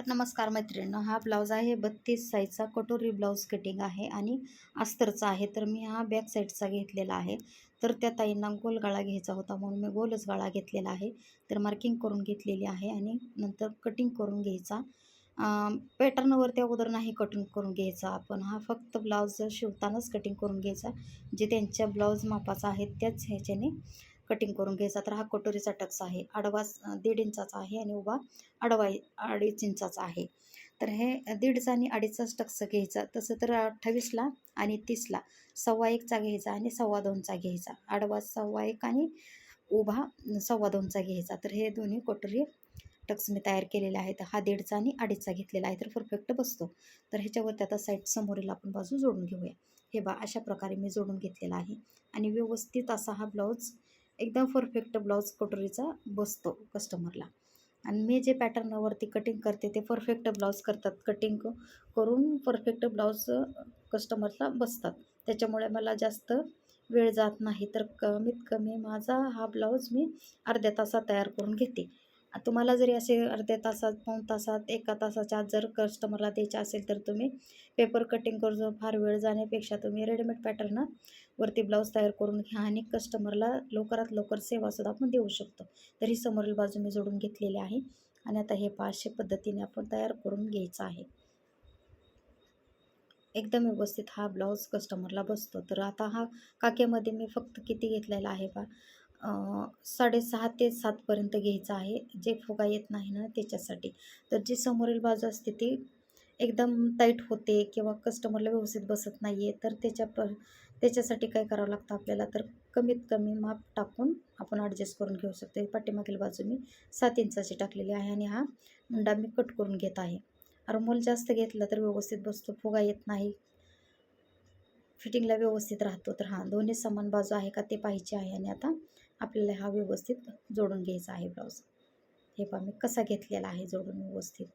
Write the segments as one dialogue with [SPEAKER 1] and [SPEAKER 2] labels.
[SPEAKER 1] तर नमस्कार मैत्रिणींनो हा ब्लाऊज आहे बत्तीस साईजचा कटोरी ब्लाऊज कटिंग आहे आणि अस्तरचा आहे. तर मी हा बॅक साईडचा घेतलेला आहे. तर त्या ताईंना गोल गळा घ्यायचा होता म्हणून मी गोलच गळा घेतलेला आहे. तर मार्किंग करून घेतलेली आहे आणि नंतर कटिंग करून घ्यायचा. पॅटर्नवरती अगोदर नाही कटिंग करून घ्यायचा आपण. हा फक्त ब्लाऊज शिवतानाच कटिंग करून घ्यायचा. जे त्यांच्या ब्लाऊज मापाचा आहे त्याच ह्याच्याने कटिंग करून घ्यायचा. तर हा कटोरीचा टक्स आहे. आडवा दीड इंचाचा आहे आणि उभा आडवा अडीच इंचाचा आहे. तर हे दीडचा आणि अडीचचाच टक्स घ्यायचा. तसं तर अठ्ठावीसला आणि तीसला सव्वा एकचा घ्यायचा आणि सव्वा दोनचा घ्यायचा. आडवा सव्वा एक आणि उभा सव्वा दोनचा घ्यायचा. तर हे दोन्ही कटोरी टक्स मी तयार केलेले आहेत. हा दीडचा आणि अडीचचा घेतलेला आहे. तर परफेक्ट बसतो. तर ह्याच्यावरती आता साईड समोरील आपण बाजू जोडून घेऊया. हे बा अशा प्रकारे मी जोडून घेतलेला आहे. आणि व्यवस्थित असा हा ब्लाऊज एकदम परफेक्ट ब्लाऊज कटोरीचा बसतो कस्टमरला आणि मी जे पॅटर्नवरती कटिंग करते ते परफेक्ट ब्लाऊज करतात. कटिंग करून परफेक्ट ब्लाऊज कस्टमरला बसतात. त्याच्यामुळे मला जास्त वेळ जात नाही. तर कमीत कमी माझा हा ब्लाऊज मी अर्ध्या तासात तयार करून घेते. तुम्हाला जरी असे अर्ध्या तासात पाऊण तासात एका तासाच्या आत जर कस्टमरला द्यायचे असेल तर तुम्ही पेपर कटिंग करून फार वेळ जाण्यापेक्षा तुम्ही रेडीमेड पॅटर्न वरती ब्लाऊज तयार करून घ्या आणि कस्टमरला लवकरात लवकर सेवासुद्धा आपण देऊ शकतो. तर ही समोरील बाजू मी जोडून घेतलेली आहे आणि आता हे पाचशे पद्धतीने आपण तयार करून घ्यायचं आहे. एकदम व्यवस्थित हा ब्लाऊज कस्टमरला बसतो. तर आता हा काकेमध्ये मी फक्त किती घेतलेला आहे बा साडेसहा ते सातपर्यंत घ्यायचं आहे. जे फुगा येत नाही ना त्याच्यासाठी. तर जी समोरील बाजू असते ती एकदम टाईट होते किंवा कस्टमरला व्यवस्थित बसत नाही आहे तर त्याच्या प त्याच्यासाठी काय करावं लागतं आपल्याला? तर कमीत कमी माप टाकून आपण ॲडजस्ट करून घेऊ शकतो. पाठीमागील बाजू मी सात इंचाची टाकलेली आहे आणि हा मुंडा मी कट करून घेत आहे. अरमोल जास्त घेतला तर व्यवस्थित बसतो. फुगा येत नाही. फिटिंगला व्यवस्थित राहतो. तर हां दोन्ही समान बाजू आहे का ते पाहिजे आहे आणि आता आपल्याला हा व्यवस्थित जोडून घ्यायचा आहे ब्लाऊज. हे पहा मी कसा घेतलेला आहे जोडून व्यवस्थित.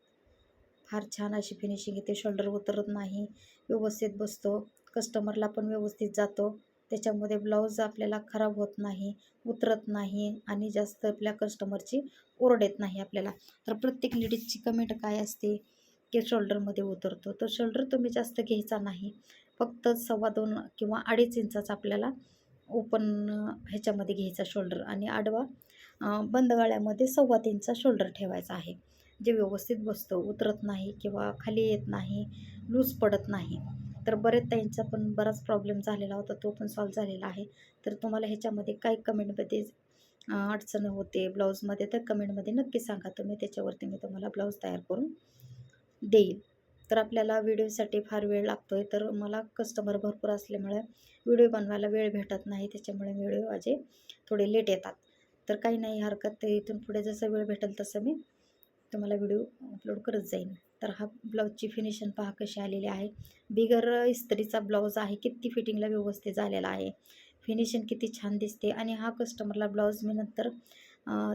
[SPEAKER 1] फार छान अशी फिनिशिंग येते शोल्डर उतरत नाही व्यवस्थित बसतो. कस्टमरला पण व्यवस्थित जातो. त्याच्यामध्ये ब्लाऊज आपल्याला खराब होत नाही उतरत नाही आणि जास्त आपल्या कस्टमरची ओरड येत नाही आपल्याला. तर प्रत्येक लेडीजची कमेंट काय असते? की शोल्डरमध्ये उतरतो. तर शोल्डर तुम्ही जास्त घ्यायचा नाही. फक्त सव्वा दोन किंवा अडीच इंचाचा आपल्याला ओपन ह्याच्यामध्ये घ्यायचा शोल्डर आणि आडवा बंद गाळ्यामध्ये सव्वा तीनचा शोल्डर ठेवायचा आहे. जे व्यवस्थित बसतो उतरत नाही किंवा खाली येत नाही लूज पडत नाही. तर बरेच त्यांचा पण बराच प्रॉब्लेम झालेला होता तो पण सॉल्व झालेला आहे. तर तुम्हाला ह्याच्यामध्ये काय कमेंटमध्ये अडचण होते ब्लाऊजमध्ये तर कमेंटमध्ये नक्की सांगा. तुम्ही त्याच्यावरती मी तुम्हाला ब्लाऊज तयार करून देईल. तर आपल्याला व्हिडिओसाठी फार वेळ लागतो आहे तर मला कस्टमर भरपूर असल्यामुळे व्हिडिओ बनवायला वेळ भेटत नाही त्याच्यामुळे व्हिडिओ माझे थोडे लेट येतात. तर काही नाही हरकत ते इथून पुढे जसं वेळ भेटेल तसं मी तुम्हाला व्हिडिओ अपलोड करत जाईन. तर हा ब्लाऊजची फिनिशिंग पहा कशी आलेली आहे. बिगर इस्त्रीचा ब्लाऊज आहे किती फिटिंगला व्यवस्थित झालेला आहे. फिनिशिंग किती छान दिसते आणि हा कस्टमरला ब्लाऊज मी नंतर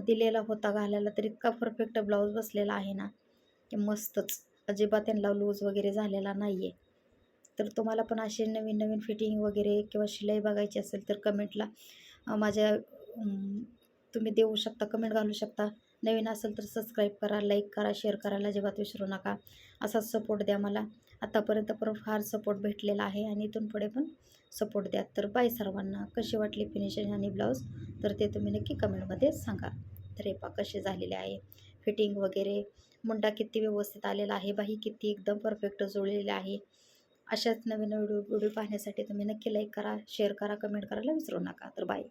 [SPEAKER 1] दिलेला होता घालायला तर इतका परफेक्ट ब्लाऊज बसलेला आहे ना की मस्तच. अजिबात त्यांना लूज वगैरे झालेला नाही आहे तर तुम्हाला पण असे नवीन नवीन फिटिंग वगैरे किंवा शिलाई बघायची असेल तर कमेंटला माझ्या तुम्ही देऊ शकता कमेंट घालू शकता. नवीन असेल तर सबस्क्राईब करा लाईक करा शेअर करायला अजिबात विसरू नका. असाच सपोर्ट द्या मला. आतापर्यंत पण फार सपोर्ट भेटलेला आहे आणि इथून पुढे पण सपोर्ट द्या. तर बाय सर्वांना. कशी वाटली फिनिशिंग आणि ब्लाऊज तर ते तुम्ही नक्की कमेंटमध्ये सांगा. तर हे पा कसे झालेले आहे. फिटिंग वगैरे. मुंडा किती व्यवस्थित आलेला आहे. बाही किती एकदम परफेक्ट जुळलेली आहे. अशाच नवीन व्हिडिओ व्हिडिओ पाहण्यासाठी तुम्ही नक्की लाईक करा शेअर करा कमेंट करायला विसरू नका. तर बाय